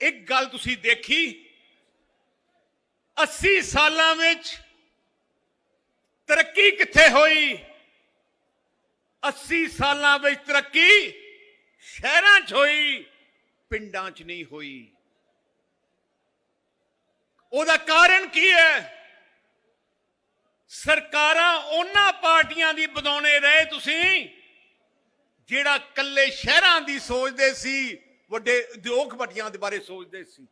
ਇੱਕ ਗੱਲ ਤੁਸੀਂ ਦੇਖੀ? 80 ਸਾਲਾਂ ਵਿੱਚ ਤਰੱਕੀ ਕਿੱਥੇ ਹੋਈ? 80 ਸਾਲਾਂ ਵਿੱਚ ਤਰੱਕੀ ਸ਼ਹਿਰਾਂ 'ਚ ਹੋਈ, ਪਿੰਡਾਂ 'ਚ ਨਹੀਂ ਹੋਈ। ਉਹਦਾ ਕਾਰਨ ਕੀ ਹੈ? ਸਰਕਾਰਾਂ ਉਹਨਾਂ ਪਾਰਟੀਆਂ ਦੀ ਬਣਾਉਣੇ ਰਹੇ ਤੁਸੀਂ, ਜਿਹੜਾ ਕੱਲੇ ਸ਼ਹਿਰਾਂ ਦੀ ਸੋਚਦੇ ਸੀ ਵੱਡੇ ਉਦਯੋਗਪਤੀਆਂ ਦੇ ਬਾਰੇ ਸੋਚਦੇ ਸੀ।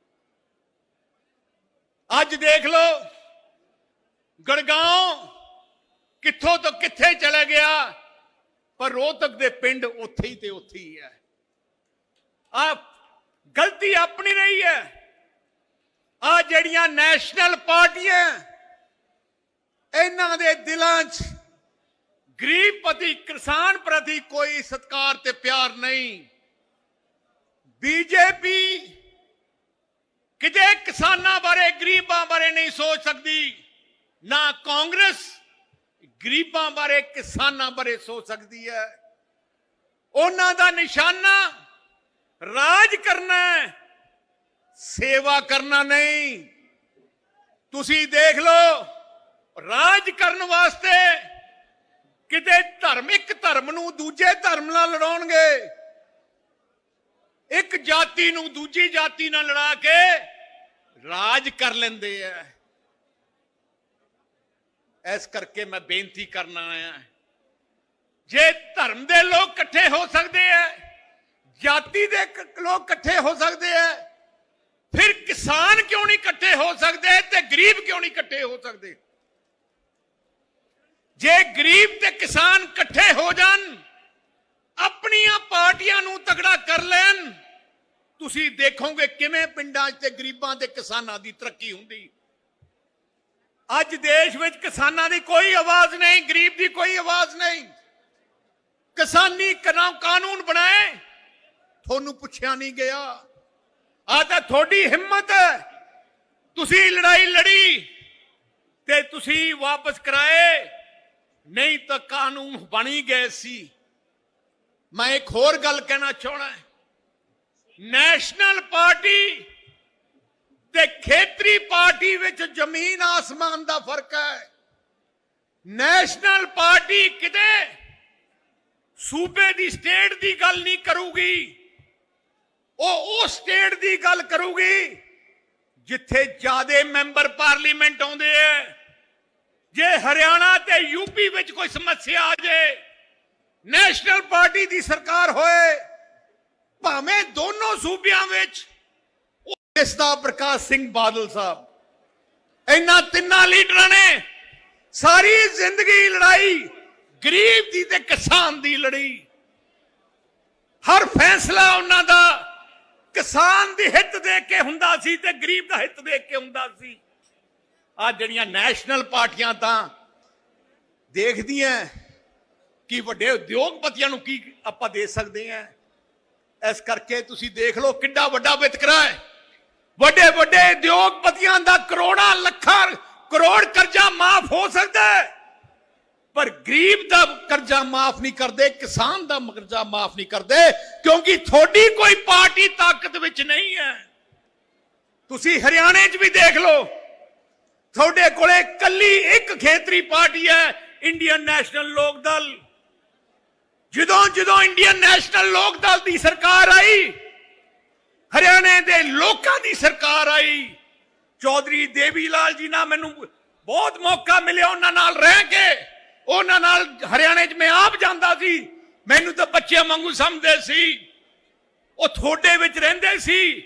ਅੱਜ ਦੇਖ ਲਓ ਗੜਗਾਂਵ ਕਿੱਥੋਂ ਤੋਂ ਕਿੱਥੇ ਚਲੇ ਗਿਆ, ਪਰ ਰੋਹਤਕ ਦੇ ਪਿੰਡ ਉੱਥੇ ਹੀ ਤੇ ਉੱਥੇ ਹੀ ਹੈ। ਆ ਗਲਤੀ ਆਪਣੀ ਰਹੀ ਹੈ। ਆ ਜਿਹੜੀਆਂ ਨੈਸ਼ਨਲ ਪਾਰਟੀਆਂ ਇਹਨਾਂ ਦੇ ਦਿਲਾਂ 'ਚ ਗਰੀਬ ਪ੍ਰਤੀ ਕਿਸਾਨ ਪ੍ਰਤੀ ਕੋਈ ਸਤਕਾਰ ਤੇ ਪਿਆਰ ਨਹੀਂ। ਬੀਜੇਪੀ ਕਿਤੇ ਕਿਸਾਨਾਂ ਬਾਰੇ, ਗਰੀਬਾਂ ਬਾਰੇ ਨਹੀਂ ਸੋਚ ਸਕਦੀ, ਨਾ ਕਾਂਗਰਸ ਗਰੀਬਾਂ ਬਾਰੇ, ਕਿਸਾਨਾਂ ਬਾਰੇ ਸੋਚ ਸਕਦੀ ਹੈ। ਉਹਨਾਂ ਦਾ ਨਿਸ਼ਾਨਾ, ਰਾਜ ਕਰਨਾ ਹੈ, ਸੇਵਾ ਕਰਨਾ ਨਹੀਂ। ਤੁਸੀਂ ਦੇਖ ਲਓ, ਰਾਜ ਕਰਨ ਵਾਸਤੇ ਕਿਤੇ ਧਰਮਿਕ ਧਰਮ ਨੂੰ ਦੂਜੇ ਧਰਮ ਨਾਲ ਲੜਾਉਣਗੇ। ਇੱਕ ਜਾਤੀ ਨੂੰ ਦੂਜੀ ਜਾਤੀ ਨਾਲ ਲੜਾ ਕੇ ਰਾਜ ਕਰ ਲੈਂਦੇ ਆ। ਇਸ ਕਰਕੇ ਮੈਂ ਬੇਨਤੀ ਕਰਨ ਆਇਆ ਜੇ ਧਰਮ ਦੇ ਲੋਕ ਇਕੱਠੇ ਹੋ ਸਕਦੇ ਆ, ਜਾਤੀ ਦੇ ਲੋਕ ਇਕੱਠੇ ਹੋ ਸਕਦੇ ਆ, ਫਿਰ ਕਿਸਾਨ ਕਿਉਂ ਨਹੀਂ ਇਕੱਠੇ ਹੋ ਸਕਦੇ ਤੇ ਗਰੀਬ ਕਿਉਂ ਨਹੀਂ ਇਕੱਠੇ ਹੋ ਸਕਦੇ? ਜੇ ਗਰੀਬ ਤੇ ਕਿਸਾਨ ਇਕੱਠੇ ਹੋ ਜਾਣ ਆਪਣੀਆਂ ਪਾਰਟੀਆਂ ਨੂੰ ਤਗੜਾ ਕਰ ਲੈਣ। ਤੁਸੀਂ ਦੇਖੋਗੇ ਕਿਵੇਂ ਪਿੰਡਾਂ 'ਚ ਤੇ ਗਰੀਬਾਂ ਤੇ ਕਿਸਾਨਾਂ ਦੀ ਤਰੱਕੀ ਹੁੰਦੀ। ਅੱਜ ਦੇਸ਼ ਵਿੱਚ ਕਿਸਾਨਾਂ ਦੀ ਕੋਈ ਆਵਾਜ਼ ਨਹੀਂ, ਗਰੀਬ ਦੀ ਕੋਈ ਆਵਾਜ਼ ਨਹੀਂ। ਕਿਸਾਨੀ ਕਾਨੂੰਨ ਬਣਾਏ। ਤੁਹਾਨੂੰ ਪੁੱਛਿਆ ਨਹੀਂ ਗਿਆ। ਆ ਤਾਂ ਤੁਹਾਡੀ ਹਿੰਮਤ ਹੈ। ਤੁਸੀਂ ਲੜਾਈ ਲੜੀ ਤੇ ਤੁਸੀਂ ਵਾਪਸ ਕਰਾਏ। ਨਹੀਂ ਤਾਂ ਕਾਨੂੰਨ ਬਣੀ ਗਏ ਸੀ। ਮੈਂ ਇੱਕ ਹੋਰ ਗੱਲ ਕਹਿਣਾ ਚਾਹਣਾ ਨੈਸ਼ਨਲ ਪਾਰਟੀ ਤੇ ਖੇਤਰੀ ਪਾਰਟੀ ਵਿੱਚ ਜ਼ਮੀਨ ਆਸਮਾਨ ਦਾ ਫ਼ਰਕ ਹੈ। ਨੈਸ਼ਨਲ ਪਾਰਟੀ ਕਿਤੇ ਸੂਬੇ ਦੀ ਸਟੇਟ ਦੀ ਗੱਲ ਨਹੀਂ ਕਰੂਗੀ। ਉਹ ਉਹ ਸਟੇਟ ਦੀ ਗੱਲ ਕਰੂਗੀ ਜਿੱਥੇ ਜਿਆਦੇ ਮੈਂਬਰ ਪਾਰਲੀਮੈਂਟ ਆਉਂਦੇ ਐ ਜੇ ਹਰਿਆਣਾ ਤੇ ਯੂਪੀ ਵਿੱਚ ਕੋਈ ਸਮੱਸਿਆ ਆ ਜਾਏ ਨੈਸ਼ਨਲ ਪਾਰਟੀ ਦੀ ਸਰਕਾਰ ਹੋਏ, ਭਾਵੇਂ ਦੋਨੋਂ ਸੂਬਿਆਂ ਵਿੱਚ ਇਸ ਦਾ ਪ੍ਰਕਾਸ਼ ਸਿੰਘ ਬਾਦਲ ਸਾਹਿਬ। ਇਹਨਾਂ ਤਿੰਨਾਂ ਲੀਡਰਾਂ ਨੇ ਸਾਰੀ ਜ਼ਿੰਦਗੀ ਲੜਾਈ, ਗਰੀਬ ਦੀ ਤੇ ਕਿਸਾਨ ਦੀ ਲੜੀ। ਹਰ ਫੈਸਲਾ ਉਹਨਾਂ ਦਾ ਕਿਸਾਨ ਦੀ ਹਿੱਤ ਦੇਖ ਕੇ ਹੁੰਦਾ ਸੀ ਤੇ ਗਰੀਬ ਦਾ ਹਿੱਤ ਦੇਖ ਕੇ ਹੁੰਦਾ ਸੀ। ਆ ਜਿਹੜੀਆਂ ਨੈਸ਼ਨਲ ਪਾਰਟੀਆਂ ਤਾਂ ਦੇਖਦੀਆਂ ਕਿ ਵੱਡੇ ਉਦਯੋਗਪਤੀਆਂ ਨੂੰ ਕੀ ਆਪਾਂ ਦੇ ਸਕਦੇ ਹਾਂ ਇਸ ਕਰਕੇ ਤੁਸੀਂ ਦੇਖ ਲਓ ਕਿੰਨਾ ਵੱਡਾ ਵਿਤਕਰਾ ਹੈ। ਵੱਡੇ ਵੱਡੇ ਉਦਯੋਗਪਤੀਆਂ ਦਾ ਕਰੋੜਾਂ ਲੱਖਾਂ ਕਰੋੜ ਕਰਜ਼ਾ ਮਾਫ ਹੋ ਸਕਦਾ ਹੈ। ਪਰ ਗਰੀਬ ਦਾ ਕਰਜ਼ਾ ਮਾਫ ਨਹੀਂ ਕਰਦੇ, ਕਿਸਾਨ ਦਾ ਕਰਜ਼ਾ ਮਾਫ ਨਹੀਂ ਕਰਦੇ, ਕਿਉਂਕਿ ਤੁਹਾਡੀ ਕੋਈ ਪਾਰਟੀ ਤਾਕਤ ਵਿੱਚ ਨਹੀਂ ਹੈ। ਤੁਸੀਂ ਹਰਿਆਣੇ 'ਚ ਵੀ ਦੇਖ ਲਓ, ਤੁਹਾਡੇ ਕੋਲੇ ਕੱਲੀ ਇੱਕ ਖੇਤਰੀ ਪਾਰਟੀ ਹੈ, ਇੰਡੀਅਨ ਨੈਸ਼ਨਲ ਲੋਕ ਦਲ। ਜਦੋਂ ਜਦੋਂ ਇੰਡੀਅਨ ਨੈਸ਼ਨਲ ਲੋਕ ਦਲ ਦੀ ਸਰਕਾਰ ਆਈ, ਹਰਿਆਣੇ ਦੇ ਲੋਕਾਂ ਦੀ ਸਰਕਾਰ ਆਈ, ਚੌਧਰੀ ਦੇਵੀ ਲਾਲ ਜੀ ਨਾਲ ਮੈਨੂੰ ਬਹੁਤ ਮੌਕਾ ਮਿਲਿਆ ਉਹਨਾਂ ਨਾਲ ਰਹਿ ਕੇ। ਉਹਨਾਂ ਨਾਲ ਹਰਿਆਣੇ 'ਚ ਮੈਂ ਆਪ ਜਾਂਦਾ ਸੀ। ਮੈਨੂੰ ਤਾਂ ਬੱਚਿਆਂ ਵਾਂਗੂ ਸਮਝਦੇ ਸੀ। ਉਹ ਥੋੜੇ ਵਿੱਚ ਰਹਿੰਦੇ ਸੀ,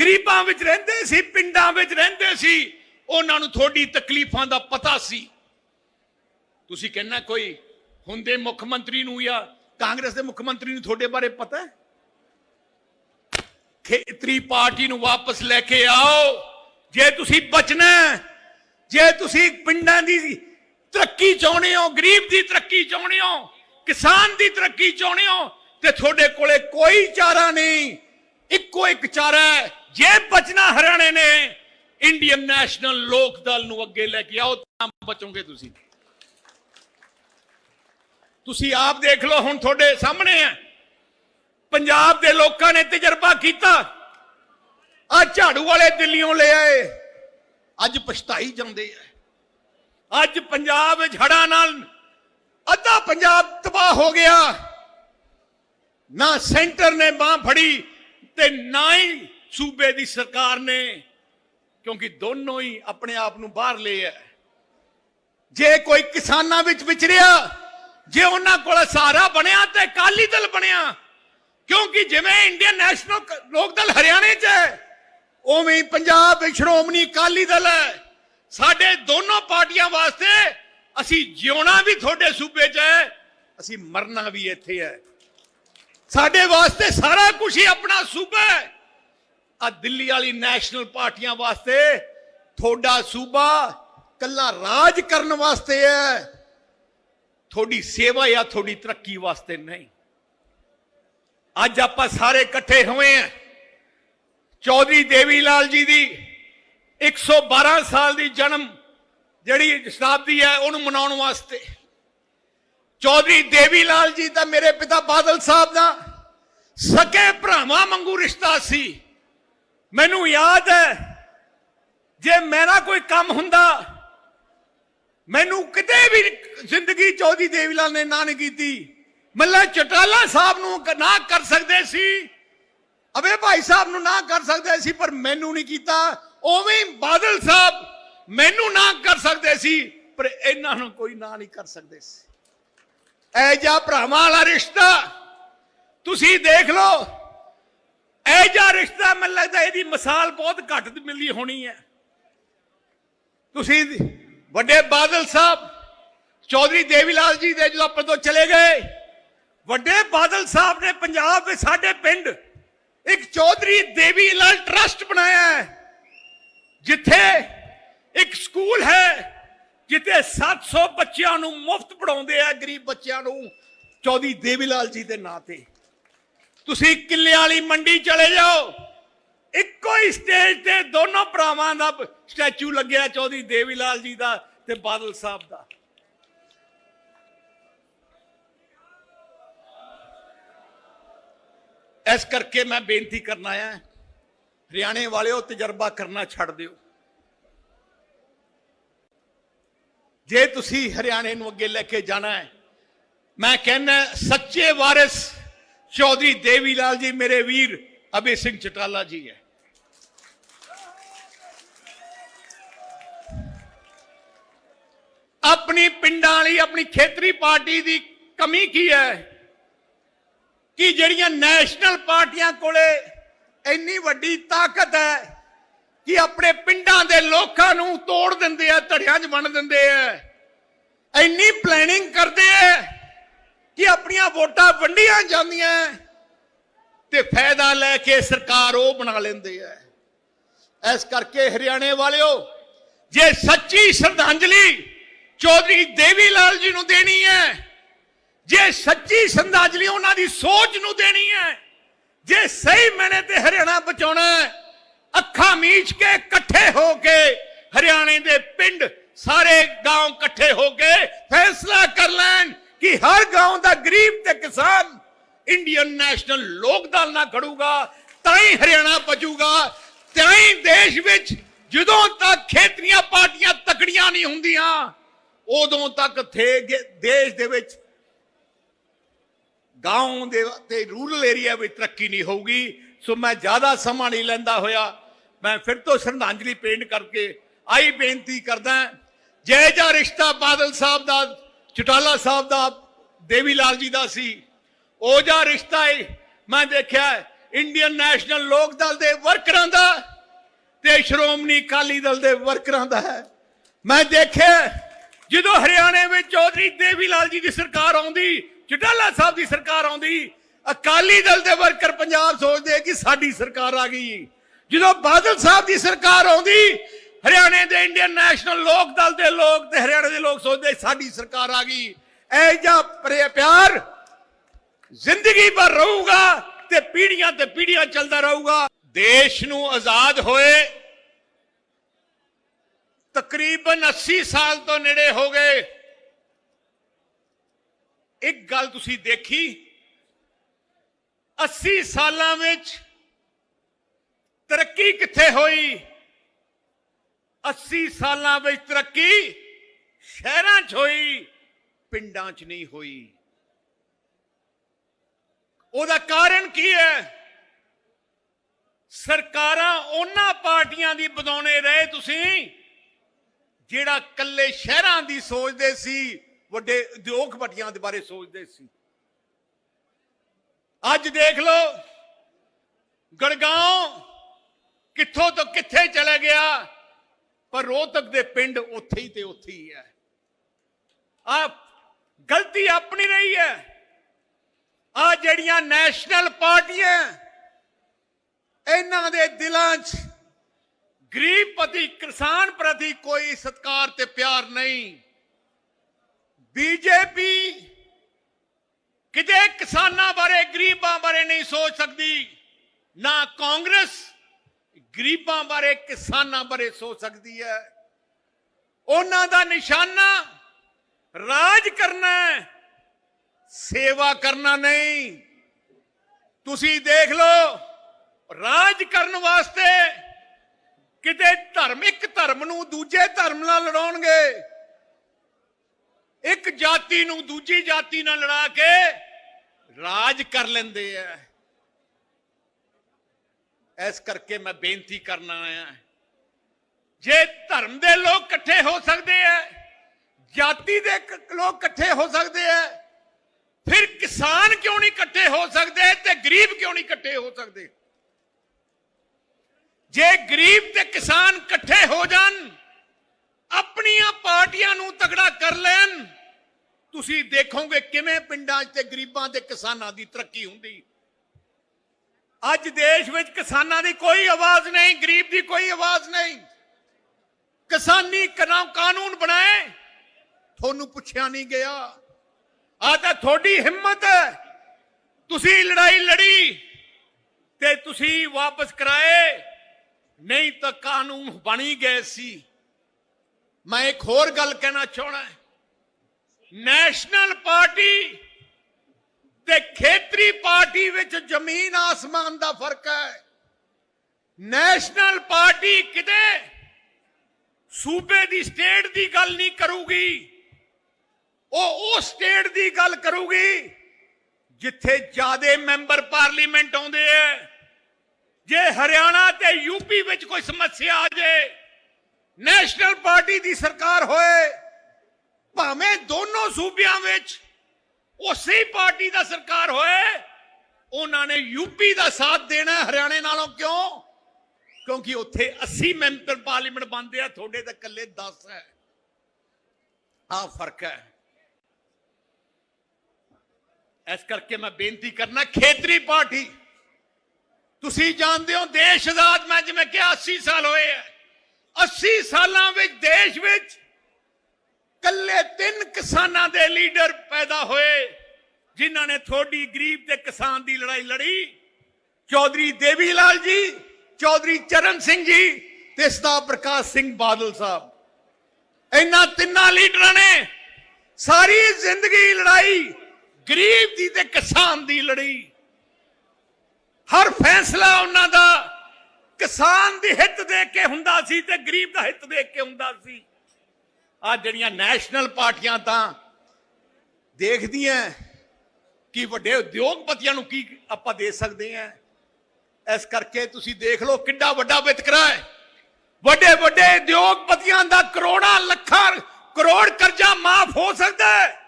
ਗਰੀਬਾਂ ਵਿੱਚ ਰਹਿੰਦੇ ਸੀ, ਪਿੰਡਾਂ ਵਿੱਚ ਰਹਿੰਦੇ ਸੀ। ਉਹਨਾਂ ਨੂੰ ਤੁਹਾਡੀ ਤਕਲੀਫਾਂ ਦਾ ਪਤਾ ਸੀ। ਤੁਸੀਂ ਕਹਿੰਨਾ ਕੋਈ ਹੁੰਦੇ ਮੁੱਖ ਮੰਤਰੀ ਨੂੰ ਜਾਂ ਕਾਂਗਰਸ ਦੇ ਮੁੱਖ ਮੰਤਰੀ ਨੂੰ ਤੁਹਾਡੇ ਬਾਰੇ ਪਤਾ ਹੈ? ਖੇਤਰੀ ਪਾਰਟੀ ਨੂੰ ਵਾਪਸ ਲੈ ਕੇ ਆਓ। ਜੇ ਤੁਸੀਂ ਬਚਣਾ ਜੇ ਤੁਸੀਂ ਪਿੰਡਾਂ ਦੀ ਤਰੱਕੀ ਚਾਹੁੰਦੇ ਹੋ, ਗਰੀਬ ਦੀ ਤਰੱਕੀ ਚਾਹੁੰਦੇ ਹੋ, ਕਿਸਾਨ ਦੀ ਤਰੱਕੀ ਚਾਹੁੰਦੇ ਹੋ, ਤੇ ਤੁਹਾਡੇ ਕੋਲੇ ਕੋਈ ਚਾਰਾ ਨਹੀਂ। ਇੱਕੋ ਇੱਕ ਚਾਰਾ ਹੈ। ਜੇ ਬਚਣਾ ਹਰਿਆਣੇ ਨੇ, ਇੰਡੀਅਨ ਨੈਸ਼ਨਲ ਲੋਕ ਦਲ ਨੂੰ ਅੱਗੇ ਲੈ ਕੇ ਆਓ, ਤਾਂ ਬਚੋਗੇ ਤੁਸੀਂ। ਤੁਸੀਂ ਆਪ ਦੇਖ ਲਓ, ਹੁਣ ਤੁਹਾਡੇ ਸਾਹਮਣੇ ਹੈ। ਪੰਜਾਬ ਦੇ ਲੋਕਾਂ ਨੇ ਤਜਰਬਾ ਕੀਤਾ। ਆ ਝਾੜੂ ਵਾਲੇ ਦਿੱਲੀੋਂ ਲੈ ਆਏ। ਅੱਜ ਪਛਤਾਈ ਜਾਂਦੇ ਆ। ਅੱਜ ਪੰਜਾਬ ਵਿੱਚ ਹੜ੍ਹਾਂ ਨਾਲ ਅੱਧਾ ਪੰਜਾਬ ਤਬਾਹ ਹੋ ਗਿਆ। ਨਾ ਸੈਂਟਰ ਨੇ ਬਾਹ ਫੜੀ ਤੇ ਨਾ ਹੀ ਸੂਬੇ ਦੀ ਸਰਕਾਰ ਨੇ, ਕਿਉਂਕਿ ਦੋਨੋਂ ਹੀ ਆਪਣੇ ਆਪ ਨੂੰ ਬਾਹਰ ਲਏ ਹੈ ਜੇ ਕੋਈ ਕਿਸਾਨਾਂ ਵਿੱਚ ਵਿਚਰਿਆ ਜੇ ਉਹਨਾਂ ਕੋਲ ਸਹਾਰਾ ਬਣਿਆ ਤੇ ਅਕਾਲੀ ਦਲ ਬਣਿਆ, ਕਿਉਂਕਿ ਜਿਵੇਂ ਇੰਡੀਅਨ ਨੈਸ਼ਨਲ ਲੋਕ ਦਲ ਹਰਿਆਣੇ 'ਚ ਹੈ, ਉਵੇਂ ਹੀ ਪੰਜਾਬ ਵਿੱਚ ਸ਼੍ਰੋਮਣੀ ਅਕਾਲੀ ਦਲ ਹੈ। ਸਾਡੇ ਦੋਨੋਂ ਪਾਰਟੀਆਂ ਵਾਸਤੇ ਅਸੀਂ ਜਿਉਣਾ ਵੀ ਤੁਹਾਡੇ ਸੂਬੇ 'ਚ ਹੈ, ਅਸੀਂ ਮਰਨਾ ਵੀ ਇੱਥੇ ਹੈ। ਸਾਡੇ ਵਾਸਤੇ ਸਾਰਾ ਕੁਝ ਹੀ ਆਪਣਾ ਸੂਬਾ ਹੈ। ਆ ਦਿੱਲੀ ਵਾਲੀ ਨੈਸ਼ਨਲ ਪਾਰਟੀਆਂ ਵਾਸਤੇ ਤੁਹਾਡਾ ਸੂਬਾ ਕੱਲਾ ਰਾਜ ਕਰਨ ਵਾਸਤੇ ਹੈ। ਤੁਹਾਡੀ ਸੇਵਾ ਜਾਂ ਤੁਹਾਡੀ ਤਰੱਕੀ ਵਾਸਤੇ ਨਹੀਂ। ਅੱਜ ਆਪਾਂ ਸਾਰੇ ਇਕੱਠੇ ਹੋਏ ਹਾਂ। ਚੌਧਰੀ ਦੇਵੀ ਲਾਲ ਜੀ ਦੀ 112 ਸਾਲ ਦੀ ਜਨਮ ਜਿਹੜੀ ਸ਼ਤਾਬਦੀ ਹੈ, ਉਹਨੂੰ ਮਨਾਉਣ ਵਾਸਤੇ। ਚੌਧਰੀ ਦੇਵੀ ਲਾਲ ਜੀ ਤਾਂ ਮੇਰੇ ਪਿਤਾ ਬਾਦਲ ਸਾਹਿਬ ਦਾ ਸਕੇ ਭਰਾਵਾਂ ਵਾਂਗੂ ਰਿਸ਼ਤਾ ਸੀ। ਮੈਨੂੰ ਯਾਦ ਹੈ, ਜੇ ਮੇਰਾ ਕੋਈ ਕੰਮ ਹੁੰਦਾ ਮੈਨੂੰ ਕਿਤੇ ਵੀ ਜ਼ਿੰਦਗੀ ਚੌਧਰੀ ਦੇਵੀ ਲਾਲ ਨੇ ਨਾ ਨਹੀਂ ਕੀਤੀ। ਮੱਲਾ ਚਟਾਲਾ ਸਾਹਿਬ ਨੂੰ ਨਾ ਕਰ ਸਕਦੇ ਸੀ। ਅਬੇ ਭਾਈ ਸਾਹਿਬ ਨੂੰ ਨਾ ਕਰ ਸਕਦੇ ਸੀ, ਪਰ ਮੈਨੂੰ ਨਹੀਂ ਕੀਤਾ। ਉਵੇਂ ਬਾਦਲ ਸਾਹਿਬ ਮੈਨੂੰ ਨਾ ਕਰ ਸਕਦੇ ਸੀ, ਪਰ ਇਹਨਾਂ ਨੂੰ ਕੋਈ ਨਾ ਨਹੀਂ ਕਰ ਸਕਦੇ ਸੀ। ਐ ਜਾ ਭਰਾਵਾਂ ਵਾਲਾ ਰਿਸ਼ਤਾ ਤੁਸੀਂ ਦੇਖ ਲਓ। ਐ ਜਾ ਰਿਸ਼ਤਾ ਮੈਨੂੰ ਲੱਗਦਾ ਇਹਦੀ ਮਿਸਾਲ ਬਹੁਤ ਘੱਟ ਮਿਲਦੀ ਹੋਣੀ ਹੈ। ਤੁਸੀਂ ਵੱਡੇ ਬਾਦਲ ਸਾਹਿਬ, ਚੌਧਰੀ ਦੇਵੀਲਾਲ ਜੀ ਦੇ ਜਦੋਂ ਤੋਂ ਚਲੇ ਗਏ, ਵੱਡੇ ਬਾਦਲ ਸਾਹਿਬ ਨੇ ਪੰਜਾਬ ਵਿੱਚ ਸਾਡੇ ਪਿੰਡ ਇੱਕ ਚੌਧਰੀ ਦੇਵੀ ਲਾਲ ਟਰਸਟ ਬਣਾਇਆ ਹੈ, ਜਿੱਥੇ ਇੱਕ ਸਕੂਲ ਹੈ, ਜਿੱਥੇ 700 ਬੱਚਿਆਂ ਨੂੰ ਮੁਫਤ ਪੜਾਉਂਦੇ ਆ ਗਰੀਬ ਬੱਚਿਆਂ ਨੂੰ, ਚੌਧਰੀ ਦੇਵੀ ਲਾਲ ਜੀ ਦੇ ਨਾਂ ਤੇ। ਤੁਸੀਂ ਕਿੱਲੇ ਵਾਲੀ ਮੰਡੀ ਚਲੇ ਜਾਓ। ਇੱਕੋ ਹੀ ਸਟੇਜ ਤੇ ਦੋਨੋਂ ਭਰਾਵਾਂ ਦਾ ਸਟੈਚੂ ਲੱਗਿਆ, ਚੌਧਰੀ ਦੇਵੀ ਲਾਲ ਜੀ ਦਾ ਤੇ ਬਾਦਲ ਸਾਹਿਬ ਦਾ। ਇਸ ਕਰਕੇ ਮੈਂ ਬੇਨਤੀ ਕਰਨ ਆਇਆ ਹਰਿਆਣੇ ਵਾਲਿਓ, ਤਜਰਬਾ ਕਰਨਾ ਛੱਡ ਦਿਓ। ਜੇ ਤੁਸੀਂ ਹਰਿਆਣੇ ਨੂੰ ਅੱਗੇ ਲੈ ਕੇ ਜਾਣਾ ਹੈ, ਮੈਂ ਕਹਿੰਦਾ ਸੱਚੇ ਵਾਰਿਸ ਚੌਧਰੀ ਦੇਵੀ ਲਾਲ ਜੀ, ਮੇਰੇ ਵੀਰ ਅਭੇ ਸਿੰਘ ਚਟਾਲਾ ਜੀ ਹੈ। ਆਪਣੀ ਪਿੰਡਾਂ ਵਾਲੀ, ਆਪਣੀ ਖੇਤਰੀ ਪਾਰਟੀ ਦੀ ਕਮੀ ਕੀ ਹੈ? ਕਿ ਜਿਹੜੀਆਂ ਨੈਸ਼ਨਲ ਪਾਰਟੀਆਂ ਕੋਲੇ ਇੰਨੀ ਵੱਡੀ ਤਾਕਤ ਹੈ ਕਿ ਆਪਣੇ ਪਿੰਡਾਂ ਦੇ ਲੋਕਾਂ ਨੂੰ ਤੋੜ ਦਿੰਦੇ ਆ, ਧੜਿਆਂ 'ਚ ਵੰਡ ਦਿੰਦੇ ਆ? ਇੰਨੀ ਪਲੈਨਿੰਗ ਕਰਦੇ ਆ ਕਿ ਆਪਣੀਆਂ ਵੋਟਾਂ ਵੰਡੀਆਂ ਜਾਂਦੀਆਂ ਤੇ ਫਾਇਦਾ ਲੈ ਕੇ ਸਰਕਾਰ ਉਹ ਬਣਾ ਲੈਂਦੇ ਆ। ਇਸ ਕਰਕੇ ਹਰਿਆਣੇ ਵਾਲਿਓ, ਜੇ ਸੱਚੀ ਸ਼ਰਧਾਂਜਲੀ ਚੌਧਰੀ ਦੇਵੀ ਲਾਲ ਜੀ ਨੂੰ ਦੇਣੀ ਹੈ ਜੇ ਸੱਚੀ ਸ਼ਰਧਾਂਜਲੀ ਉਹਨਾਂ ਦੀ ਸੋਚ ਨੂੰ ਦੇਣੀ ਹੈ ਜੇ ਸਹੀ ਮੈਨੇ ਤੇ ਹਰਿਆਣਾ ਬਚਾਉਣਾ ਹੈ, ਅੱਖਾਂ ਮੀਚ ਕੇ ਇਕੱਠੇ ਹੋ ਕੇ ਹਰਿਆਣੇ ਦੇ ਪਿੰਡ ਸਾਰੇ گاؤں ਇਕੱਠੇ ਹੋ ਕੇ ਫੈਸਲਾ ਕਰ ਲੈਣ ਕਿ ਹਰ گاؤں ਦਾ ਗਰੀਬ ਤੇ ਕਿਸਾਨ ਇੰਡੀਅਨ ਨੈਸ਼ਨਲ ਲੋਕ ਦਲ ਨਾਲ ਖੜੂਗਾ ਤਾਂ ਹੀ ਹਰਿਆਣਾ ਬਚੂਗਾ ਤਾਂ ਹੀ ਦੇਸ਼ ਵਿੱਚ ਜਦੋਂ ਤੱਕ ਖੇਤਰੀਆਂ ਪਾਰਟੀਆਂ ਤਕੜੀਆਂ ਨਹੀਂ ਹੁੰਦੀਆਂ ਉਦੋਂ ਤੱਕ ਥੇ ਦੇਸ਼ ਦੇ ਵਿੱਚ ਗਾਉਂ ਦੇ ਤੇ ਰੂਰਲ ਏਰੀਆ ਵਿੱਚ ਤਰੱਕੀ ਨਹੀਂ ਹੋਊਗੀ। ਸੋ ਮੈਂ ਜ਼ਿਆਦਾ ਸਮਾਂ ਨਹੀਂ ਲੈਂਦਾ ਹੋਇਆ। ਮੈਂ ਫਿਰ ਤੋਂ ਸ਼ਰਧਾਂਜਲੀ ਪੇਂਟ ਕਰਕੇ ਆਈ ਬੇਨਤੀ ਕਰਦਾ ਜੈ ਜਾ ਰਿਸ਼ਤਾ ਬਾਦਲ ਸਾਹਿਬ ਦਾ, ਚਟਾਲਾ ਸਾਹਿਬ ਦਾ, ਦੇਵੀ ਲਾਲ ਜੀ ਦਾ ਸੀ। ਉਹ ਜਾ ਰਿਸ਼ਤਾ ਹੈ ਮੈਂ ਦੇਖਿਆ ਇੰਡੀਅਨ ਨੈਸ਼ਨਲ ਲੋਕ ਦਲ ਦੇ ਵਰਕਰਾਂ ਦਾ ਤੇ ਸ਼੍ਰੋਮਣੀ ਅਕਾਲੀ ਦਲ ਦੇ ਵਰਕਰਾਂ ਦਾ ਹੈ। ਮੈਂ ਦੇਖਿਆ ਜਦੋਂ ਹਰਿਆਣੇ ਵਿੱਚ ਚੌਧਰੀ ਦੇਵੀ ਲਾਲ ਜੀ ਦੀ ਸਰਕਾਰ ਆਉਂਦੀ ਚਟਾਲਾ ਸਾਹਿਬ ਦੀ ਸਰਕਾਰ ਆਉਂਦੀ, ਅਕਾਲੀ ਦਲ ਦੇ ਵਰਕਰ ਪੰਜਾਬ ਸੋਚਦੇ ਕਿ ਸਾਡੀ ਸਰਕਾਰ ਆ ਗਈ। ਜਦੋਂ ਬਾਦਲ ਸਾਹਿਬ ਦੀ ਸਰਕਾਰ ਆਉਂਦੀ, ਹਰਿਆਣੇ ਦੇ ਇੰਡੀਅਨ ਨੈਸ਼ਨਲ ਲੋਕ ਦਲ ਦੇ ਲੋਕ ਤੇ ਹਰਿਆਣੇ ਦੇ ਲੋਕ ਸੋਚਦੇ ਸਾਡੀ ਸਰਕਾਰ ਆ ਗਈ। ਐ ਜਾਂ ਪਿਆਰ ਜ਼ਿੰਦਗੀ ਭਰ ਰਹੂਗਾ ਤੇ ਪੀੜ੍ਹੀਆਂ ਤੇ ਪੀੜ੍ਹੀਆਂ ਚੱਲਦਾ ਰਹੂਗਾ। ਦੇਸ਼ ਨੂੰ ਆਜ਼ਾਦ ਹੋਏ ਤਕਰੀਬਨ 80 ਸਾਲ ਤੋਂ ਨੇੜੇ ਹੋ ਗਏ। ਇੱਕ ਗੱਲ ਤੁਸੀਂ ਦੇਖੀ? 80 ਸਾਲਾਂ ਵਿੱਚ ਤਰੱਕੀ ਕਿੱਥੇ ਹੋਈ? 80 ਸਾਲਾਂ ਵਿੱਚ ਤਰੱਕੀ ਸ਼ਹਿਰਾਂ 'ਚ ਹੋਈ, ਪਿੰਡਾਂ 'ਚ ਨਹੀਂ ਹੋਈ। ਉਹਦਾ ਕਾਰਨ ਕੀ ਹੈ? ਸਰਕਾਰਾਂ ਉਹਨਾਂ ਪਾਰਟੀਆਂ ਦੀ ਬਦੌਣੇ ਰਹੇ ਤੁਸੀਂ। ਜਿਹੜਾ ਕੱਲੇ ਸ਼ਹਿਰਾਂ ਦੀ ਸੋਚਦੇ ਸੀ, ਵੱਡੇ ਉਦਯੋਗਪਤੀਆਂ ਦੇ ਬਾਰੇ ਸੋਚਦੇ ਸੀ। ਅੱਜ ਦੇਖ ਲਓ ਗੜਗਾਂਵ ਕਿੱਥੋਂ ਤੋਂ ਕਿੱਥੇ ਚਲੇ ਗਿਆ, ਪਰ ਰੋਹਤਕ ਦੇ ਪਿੰਡ ਉੱਥੇ ਹੀ ਤੇ ਉੱਥੇ ਹੀ ਹੈ। ਆ ਗਲਤੀ ਆਪਣੀ ਰਹੀ ਹੈ। ਆ ਜਿਹੜੀਆਂ ਨੈਸ਼ਨਲ ਪਾਰਟੀਆਂ, ਇਹਨਾਂ ਦੇ ਦਿਲਾਂ 'ਚ ਗਰੀਬ ਪ੍ਰਤੀ ਕਿਸਾਨ ਪ੍ਰਤੀ ਕੋਈ ਸਤਕਾਰ ਤੇ ਪਿਆਰ ਨਹੀਂ। ਬੀਜੇਪੀ ਕਿਤੇ ਕਿਸਾਨਾਂ ਬਾਰੇ, ਗਰੀਬਾਂ ਬਾਰੇ ਨਹੀਂ ਸੋਚ ਸਕਦੀ, ਨਾ ਕਾਂਗਰਸ ਗਰੀਬਾਂ ਬਾਰੇ, ਕਿਸਾਨਾਂ ਬਾਰੇ ਸੋਚ ਸਕਦੀ ਹੈ। ਉਹਨਾਂ ਦਾ ਨਿਸ਼ਾਨਾ, ਰਾਜ ਕਰਨਾ ਸੇਵਾ ਕਰਨਾ ਨਹੀਂ। ਤੁਸੀਂ ਦੇਖ ਲਓ, ਰਾਜ ਕਰਨ ਵਾਸਤੇ ਕਿਤੇ ਧਰਮਿਕ ਧਰਮ ਨੂੰ ਦੂਜੇ ਧਰਮ ਨਾਲ ਲੜਾਉਣਗੇ। ਇੱਕ ਜਾਤੀ ਨੂੰ ਦੂਜੀ ਜਾਤੀ ਨਾਲ ਲੜਾ ਕੇ ਰਾਜ ਕਰ ਲੈਂਦੇ ਆ ਇਸ ਕਰਕੇ ਮੈਂ ਬੇਨਤੀ ਕਰਨ ਆਇਆ ਜੇ ਧਰਮ ਦੇ ਲੋਕ ਇਕੱਠੇ ਹੋ ਸਕਦੇ ਆ ਜਾਤੀ ਦੇ ਲੋਕ ਇਕੱਠੇ ਹੋ ਸਕਦੇ ਆ ਫਿਰ ਕਿਸਾਨ ਕਿਉਂ ਨਹੀਂ ਇਕੱਠੇ ਹੋ ਸਕਦੇ ਤੇ ਗਰੀਬ ਕਿਉਂ ਨਹੀਂ ਇਕੱਠੇ ਹੋ ਸਕਦੇ? ਜੇ ਗਰੀਬ ਤੇ ਕਿਸਾਨ ਇਕੱਠੇ ਹੋ ਜਾਣ, ਆਪਣੀਆਂ ਪਾਰਟੀਆਂ ਨੂੰ ਤਗੜਾ ਕਰ ਲੈਣ, ਤੁਸੀਂ ਦੇਖੋਗੇ ਕਿਵੇਂ ਪਿੰਡਾਂ 'ਚ ਤੇ ਗਰੀਬਾਂ ਤੇ ਕਿਸਾਨਾਂ ਦੀ ਤਰੱਕੀ ਹੁੰਦੀ। ਅੱਜ ਦੇਸ਼ ਵਿੱਚ ਕਿਸਾਨਾਂ ਦੀ ਕੋਈ ਆਵਾਜ਼ ਨਹੀਂ, ਗਰੀਬ ਦੀ ਕੋਈ ਆਵਾਜ਼ ਨਹੀਂ। ਕਿਸਾਨੀ ਕਾਨੂੰਨ ਬਣਾਏ, ਤੁਹਾਨੂੰ ਪੁੱਛਿਆ ਨਹੀਂ ਗਿਆ। ਆ ਤਾਂ ਤੁਹਾਡੀ ਹਿੰਮਤ ਹੈ। ਤੁਸੀਂ ਲੜਾਈ ਲੜੀ ਤੇ ਤੁਸੀਂ ਵਾਪਸ ਕਰਾਏ। ਨਹੀਂ ਤਾਂ ਕਾਨੂੰਨ ਬਣ ਗਏ ਸੀ। ਮੈਂ ਇੱਕ ਹੋਰ ਗੱਲ ਕਹਿਣਾ ਚਾਹਣਾ ਨੈਸ਼ਨਲ ਪਾਰਟੀ ਤੇ ਖੇਤਰੀ ਪਾਰਟੀ ਵਿੱਚ ਜ਼ਮੀਨ ਆਸਮਾਨ ਦਾ ਫ਼ਰਕ ਹੈ। ਨੈਸ਼ਨਲ ਪਾਰਟੀ ਕਿਤੇ ਸੂਬੇ ਦੀ ਸਟੇਟ ਦੀ ਗੱਲ ਨਹੀਂ ਕਰੂਗੀ। ਉਹ ਉਹ ਸਟੇਟ ਦੀ ਗੱਲ ਕਰੂਗੀ ਜਿੱਥੇ ਜਿਆਦੇ ਮੈਂਬਰ ਪਾਰਲੀਮੈਂਟ ਆਉਂਦੇ ਐ ਜੇ ਹਰਿਆਣਾ ਤੇ ਯੂਪੀ ਵਿੱਚ ਕੋਈ ਸਮੱਸਿਆ ਆ ਜਾਏ ਨੈਸ਼ਨਲ ਪਾਰਟੀ ਦੀ ਸਰਕਾਰ ਹੋਏ, ਭਾਵੇਂ ਦੋਨੋਂ ਸੂਬਿਆਂ ਵਿੱਚ ਉਸੇ ਪਾਰਟੀ ਦਾ ਸਰਕਾਰ ਹੋਏ, ਉਹਨਾਂ ਨੇ ਯੂਪੀ ਦਾ ਸਾਥ ਦੇਣਾ ਹਰਿਆਣੇ ਨਾਲੋਂ ਕਿਉਂ? ਕਿਉਂਕਿ ਉੱਥੇ 80 ਮੈਂਬਰ ਪਾਰਲੀਮੈਂਟ ਬਣਦੇ ਆ, ਤੁਹਾਡੇ ਤਾਂ ਇਕੱਲੇ 10 ਹੈ। ਆ ਫ਼ਰਕ ਹੈ। ਇਸ ਕਰਕੇ ਮੈਂ ਬੇਨਤੀ ਕਰਨਾ, ਖੇਤਰੀ ਪਾਰਟੀ ਤੁਸੀਂ ਜਾਣਦੇ ਹੋ ਦੇਸ਼ ਆਜ਼ਾਦ ਮੈਂ ਜਿਵੇਂ ਕਿਹਾ 80 ਸਾਲ ਹੋਏ ਆ। 80 ਸਾਲਾਂ ਵਿੱਚ ਦੇਸ਼ ਵਿੱਚ ਕੱਲੇ ਤਿੰਨ ਕਿਸਾਨਾਂ ਦੇ ਲੀਡਰ ਪੈਦਾ ਹੋਏ, ਜਿਨ੍ਹਾਂ ਨੇ ਥੋੜੀ ਗਰੀਬ ਤੇ ਕਿਸਾਨ ਦੀ ਲੜਾਈ ਲੜੀ। ਚੌਧਰੀ ਦੇਵੀ ਲਾਲ ਜੀ, ਚੌਧਰੀ ਚਰਨ ਸਿੰਘ ਜੀ ਤੇ ਸਦਾ ਪ੍ਰਕਾਸ਼ ਸਿੰਘ ਬਾਦਲ ਸਾਹਿਬ। ਇਹਨਾਂ ਤਿੰਨਾਂ ਲੀਡਰਾਂ ਨੇ ਸਾਰੀ ਜ਼ਿੰਦਗੀ ਲੜਾਈ ਗਰੀਬ ਦੀ ਤੇ ਕਿਸਾਨ ਦੀ ਲੜੀ। ਹਰ ਫੈਸਲਾ ਉਹਨਾਂ ਦਾ ਕਿਸਾਨ ਦੀ ਹਿੱਤ ਦੇਖ ਕੇ ਹੁੰਦਾ ਸੀ ਤੇ ਗਰੀਬ ਦਾ ਹਿੱਤ ਦੇਖ ਕੇ ਹੁੰਦਾ ਸੀ। ਆ ਜਿਹੜੀਆਂ ਨੈਸ਼ਨਲ ਪਾਰਟੀਆਂ ਤਾਂ ਦੇਖਦੀਆਂ ਕਿ ਵੱਡੇ ਉਦਯੋਗਪਤੀਆਂ ਨੂੰ ਕੀ ਆਪਾਂ ਦੇ ਸਕਦੇ ਹਾਂ। ਇਸ ਕਰਕੇ ਤੁਸੀਂ ਦੇਖ ਲਓ ਕਿੰਨਾ ਵੱਡਾ ਵਿਤਕਰਾ ਹੈ। ਵੱਡੇ ਵੱਡੇ ਉਦਯੋਗਪਤੀਆਂ ਦਾ ਕਰੋੜਾਂ ਲੱਖਾਂ ਕਰੋੜ ਕਰਜ਼ਾ ਮਾਫ ਹੋ ਸਕਦਾ ਹੈ।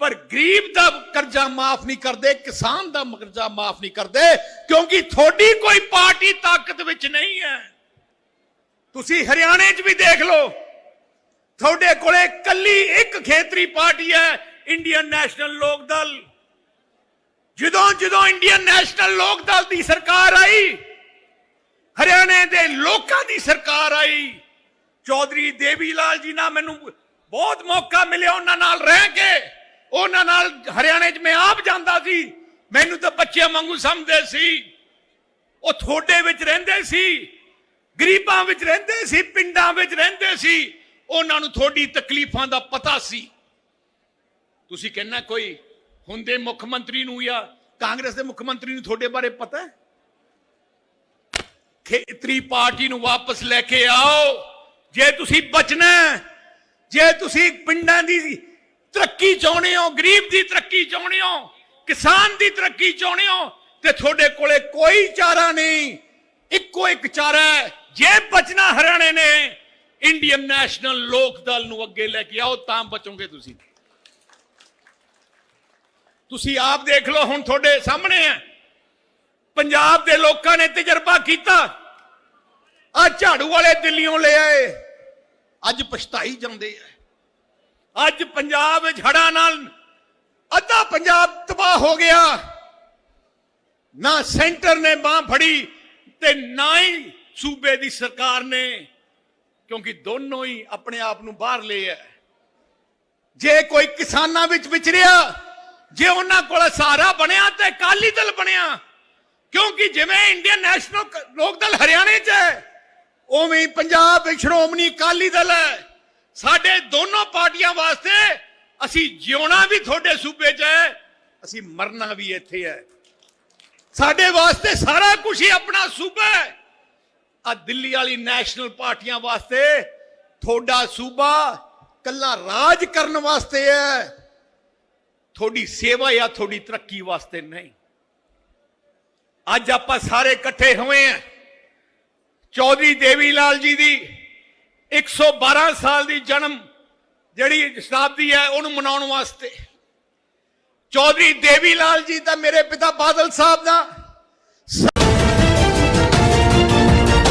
ਪਰ ਗਰੀਬ ਦਾ ਕਰਜ਼ਾ ਮਾਫ ਨਹੀਂ ਕਰਦੇ, ਕਿਸਾਨ ਦਾ ਕਰਜ਼ਾ ਮਾਫ ਨਹੀਂ ਕਰਦੇ, ਕਿਉਂਕਿ ਤੁਹਾਡੀ ਕੋਈ ਪਾਰਟੀ ਤਾਕਤ ਵਿੱਚ ਨਹੀਂ ਹੈ। ਤੁਸੀਂ ਹਰਿਆਣੇ 'ਚ ਵੀ ਦੇਖ ਲਓ, ਤੁਹਾਡੇ ਕੋਲੇ ਕੱਲੀ ਇੱਕ ਖੇਤਰੀ ਪਾਰਟੀ ਹੈ, ਇੰਡੀਅਨ ਨੈਸ਼ਨਲ ਲੋਕ ਦਲ। ਜਦੋਂ ਜਦੋਂ ਇੰਡੀਅਨ ਨੈਸ਼ਨਲ ਲੋਕ ਦਲ ਦੀ ਸਰਕਾਰ ਆਈ, ਹਰਿਆਣੇ ਦੇ ਲੋਕਾਂ ਦੀ ਸਰਕਾਰ ਆਈ, ਚੌਧਰੀ ਦੇਵੀ ਲਾਲ ਜੀ ਨਾਲ ਮੈਨੂੰ ਬਹੁਤ ਮੌਕਾ ਮਿਲਿਆ ਉਹਨਾਂ ਨਾਲ ਰਹਿ ਕੇ। ਉਹਨਾਂ ਨਾਲ ਹਰਿਆਣੇ 'ਚ ਮੈਂ ਆਪ ਜਾਂਦਾ ਸੀ। ਮੈਨੂੰ ਤਾਂ ਬੱਚਿਆਂ ਵਾਂਗੂ ਸਮਝਦੇ ਸੀ। ਉਹ ਥੋੜੇ ਵਿੱਚ ਰਹਿੰਦੇ ਸੀ। ਗਰੀਬਾਂ ਵਿੱਚ ਰਹਿੰਦੇ ਸੀ, ਪਿੰਡਾਂ ਵਿੱਚ ਰਹਿੰਦੇ ਸੀ। ਉਹਨਾਂ ਨੂੰ ਥੋੜੀ ਤਕਲੀਫਾਂ ਦਾ ਪਤਾ ਸੀ। ਤੁਸੀਂ ਕਹਿੰਨਾ ਕੋਈ ਹੁੰਦੇ ਮੁੱਖ ਮੰਤਰੀ ਨੂੰ ਜਾਂ ਕਾਂਗਰਸ ਦੇ ਮੁੱਖ ਮੰਤਰੀ ਨੂੰ ਤੁਹਾਡੇ ਬਾਰੇ ਪਤਾ ਹੈ? ਖੇਤਰੀ ਪਾਰਟੀ ਨੂੰ ਵਾਪਸ ਲੈ ਕੇ ਆਓ। ਜੇ ਤੁਸੀਂ ਬਚਣਾ ਜੇ ਤੁਸੀਂ ਪਿੰਡਾਂ ਦੀ ਤਰੱਕੀ ਚਾਹੁੰਦੇ ਹੋ, ਗਰੀਬ ਦੀ ਤਰੱਕੀ ਚਾਹੁੰਦੇ ਹੋ, ਕਿਸਾਨ ਦੀ ਤਰੱਕੀ ਚਾਹੁੰਦੇ ਹੋ, ਤੇ ਤੁਹਾਡੇ ਕੋਲੇ ਕੋਈ ਚਾਰਾ ਨਹੀਂ। ਇੱਕੋ ਇੱਕ ਚਾਰਾ ਹੈ, ਜੇ ਬਚਣਾ ਹਰਿਆਣੇ ਨੇ, ਇੰਡੀਅਨ ਨੈਸ਼ਨਲ ਲੋਕ ਦਲ ਨੂੰ ਅੱਗੇ ਲੈ ਕੇ ਆਓ, ਤਾਂ ਬਚੋਗੇ ਤੁਸੀਂ। ਤੁਸੀਂ ਆਪ ਦੇਖ ਲਓ, ਹੁਣ ਤੁਹਾਡੇ ਸਾਹਮਣੇ ਹੈ। ਪੰਜਾਬ ਦੇ ਲੋਕਾਂ ਨੇ ਤਜਰਬਾ ਕੀਤਾ। ਆ ਝਾੜੂ ਵਾਲੇ ਦਿੱਲੀੋਂ ਲੈ ਆਏ। ਅੱਜ ਪਛਤਾਈ ਜਾਂਦੇ ਆ। ਅੱਜ ਪੰਜਾਬ ਵਿੱਚ ਹੜਾਂ ਨਾਲ ਅੱਧਾ ਪੰਜਾਬ ਤਬਾਹ ਹੋ ਗਿਆ। ਨਾ ਸੈਂਟਰ ਨੇ ਬਾਹ ਫੜੀ ਤੇ ਨਾ ਹੀ ਸੂਬੇ ਦੀ ਸਰਕਾਰ ਨੇ, ਕਿਉਂਕਿ ਦੋਨੋਂ ਹੀ ਆਪਣੇ ਆਪ ਨੂੰ ਬਾਹਰ ਲਏ ਹੈ ਜੇ ਕੋਈ ਕਿਸਾਨਾਂ ਵਿੱਚ ਵਿਚਰਿਆ, ਜੇ ਉਹਨਾਂ ਕੋਲ ਸਹਾਰਾ ਬਣਿਆ ਤੇ ਅਕਾਲੀ ਦਲ ਬਣਿਆ, ਕਿਉਂਕਿ ਜਿਵੇਂ ਇੰਡੀਅਨ ਨੈਸ਼ਨਲ ਲੋਕ ਦਲ ਹਰਿਆਣੇ 'ਚ ਹੈ ਉਵੇਂ ਪੰਜਾਬ ਵਿੱਚ ਸ਼੍ਰੋਮਣੀ ਅਕਾਲੀ ਦਲ ਹੈ ਸਾਡੇ ਦੋਨੋਂ ਪਾਰਟੀਆਂ ਵਾਸਤੇ ਅਸੀਂ ਜਿਉਣਾ ਵੀ ਤੁਹਾਡੇ ਸੂਬੇ 'ਚ ਹੈ, ਅਸੀਂ ਮਰਨਾ ਵੀ ਇੱਥੇ ਹੈ। ਸਾਡੇ ਵਾਸਤੇ ਸਾਰਾ ਕੁਝ ਹੀ ਆਪਣਾ ਸੂਬਾ ਹੈ। ਆ ਦਿੱਲੀ ਵਾਲੀ ਨੈਸ਼ਨਲ ਪਾਰਟੀਆਂ ਵਾਸਤੇ ਤੁਹਾਡਾ ਸੂਬਾ ਕੱਲਾ ਰਾਜ ਕਰਨ ਵਾਸਤੇ ਹੈ। ਤੁਹਾਡੀ ਸੇਵਾ ਜਾਂ ਤੁਹਾਡੀ ਤਰੱਕੀ ਵਾਸਤੇ ਨਹੀਂ। ਅੱਜ ਆਪਾਂ ਸਾਰੇ ਇਕੱਠੇ ਹੋਏ ਆ ਚੌਧਰੀ ਦੇਵੀ ਲਾਲ ਜੀ ਦੀ 112 ਸਾਲ ਦੀ ਜਨਮ ਜਿਹੜੀ ਸ਼ਤਾਬਦੀ ਹੈ, ਉਹਨੂੰ ਮਨਾਉਣ ਵਾਸਤੇ। ਚੌਧਰੀ ਦੇਵੀ ਲਾਲ ਜੀ ਦਾ ਮੇਰੇ ਪਿਤਾ ਬਾਦਲ ਸਾਹਿਬ ਦਾ